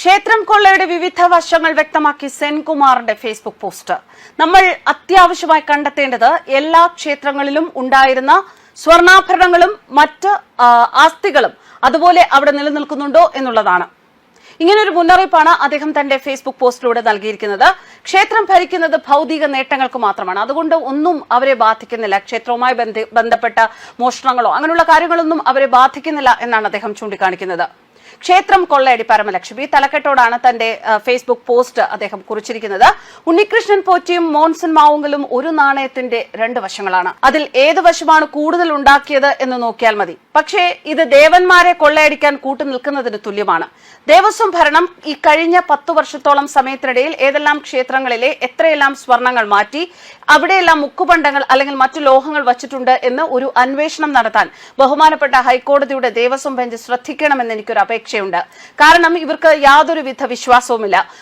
ക്ഷേത്രം കൊള്ളയുടെ വിവിധ വശങ്ങൾ വ്യക്തമാക്കി സെൻകുമാറിന്റെ ഫേസ്ബുക്ക് പോസ്റ്റ്. നമ്മൾ അത്യാവശ്യമായി കണ്ടെത്തേണ്ടത് എല്ലാ ക്ഷേത്രങ്ങളിലും ഉണ്ടായിരുന്ന സ്വർണാഭരണങ്ങളും മറ്റ് ആസ്തികളും അതുപോലെ അവിടെ നിലനിൽക്കുന്നുണ്ടോ എന്നുള്ളതാണ്. ഇങ്ങനൊരു മുന്നറിയിപ്പാണ് അദ്ദേഹം തന്റെ ഫേസ്ബുക്ക് പോസ്റ്റിലൂടെ നൽകിയിരിക്കുന്നത്. ക്ഷേത്രം ഭരിക്കുന്നത് ഭൗതിക നേട്ടങ്ങൾക്ക് മാത്രമാണ്. അതുകൊണ്ട് ഒന്നും അവരെ ബാധിക്കുന്നില്ല. ക്ഷേത്രവുമായി ബന്ധപ്പെട്ട മോഷണങ്ങളോ അങ്ങനെയുള്ള കാര്യങ്ങളൊന്നും അവരെ ബാധിക്കുന്നില്ല എന്നാണ് അദ്ദേഹം ചൂണ്ടിക്കാണിക്കുന്നത്. ക്ഷേത്രം കൊള്ളയടി പരമലക്ഷ്മി. തലക്കെട്ടോടാണ് തന്റെ ഫേസ്ബുക്ക് പോസ്റ്റ് അദ്ദേഹം കുറിച്ചിരിക്കുന്നത്. ഉണ്ണികൃഷ്ണൻ പോറ്റിയും മോൻസൺ മാവുങ്കലും ഒരു നാണയത്തിന്റെ രണ്ട് വശങ്ങളാണ്. അതിൽ ഏത് വശമാണ് കൂടുതൽ ഉണ്ടാക്കിയത് എന്ന് നോക്കിയാൽ മതി. പക്ഷേ ഇത് ദേവന്മാരെ കൊള്ളയടിക്കാൻ കൂട്ടു നിൽക്കുന്നതിന് തുല്യമാണ്. ദേവസ്വം ഭരണം ഈ കഴിഞ്ഞ പത്തു വർഷത്തോളം സമയത്തിനിടയിൽ ഏതെല്ലാം ക്ഷേത്രങ്ങളിലെ എത്രയെല്ലാം സ്വർണങ്ങൾ മാറ്റി അവിടെയെല്ലാം മുക്കുപണ്ടങ്ങൾ അല്ലെങ്കിൽ മറ്റു ലോഹങ്ങൾ വച്ചിട്ടുണ്ട് എന്ന് ഒരു അന്വേഷണം നടത്താൻ ബഹുമാനപ്പെട്ട ഹൈക്കോടതിയുടെ ദേവസ്വം ബെഞ്ച് ശ്രദ്ധിക്കണമെന്ന് എനിക്കൊരു അപേക്ഷയുണ്ട്. കാരണം ഇവർക്ക് യാതൊരുവിധ വിശ്വാസവുമില്ല.